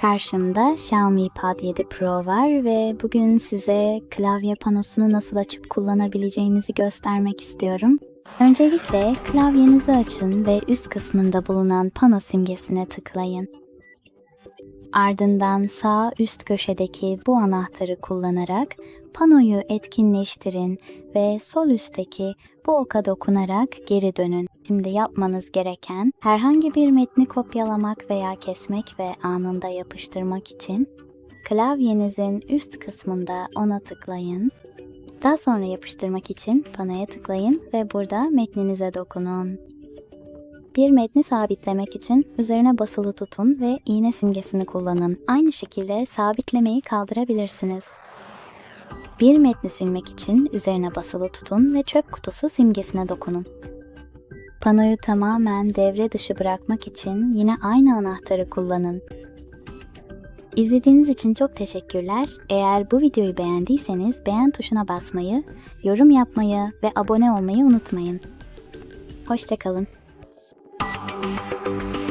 Karşımda Xiaomi Pad 7 Pro var ve bugün size klavye panosunu nasıl açıp kullanabileceğinizi göstermek istiyorum. Öncelikle klavyenizi açın ve üst kısmında bulunan pano simgesine tıklayın. Ardından sağ üst köşedeki bu anahtarı kullanarak panoyu etkinleştirin ve sol üstteki bu oka dokunarak geri dönün. Şimdi yapmanız gereken herhangi bir metni kopyalamak veya kesmek ve anında yapıştırmak için klavyenizin üst kısmında ona tıklayın. Daha sonra yapıştırmak için panoya tıklayın ve burada metninize dokunun. Bir metni sabitlemek için üzerine basılı tutun ve iğne simgesini kullanın. Aynı şekilde sabitlemeyi kaldırabilirsiniz. Bir metni silmek için üzerine basılı tutun ve çöp kutusu simgesine dokunun. Panoyu tamamen devre dışı bırakmak için yine aynı anahtarı kullanın. İzlediğiniz için çok teşekkürler. Eğer bu videoyu beğendiyseniz beğen tuşuna basmayı, yorum yapmayı ve abone olmayı unutmayın. Hoşçakalın. Música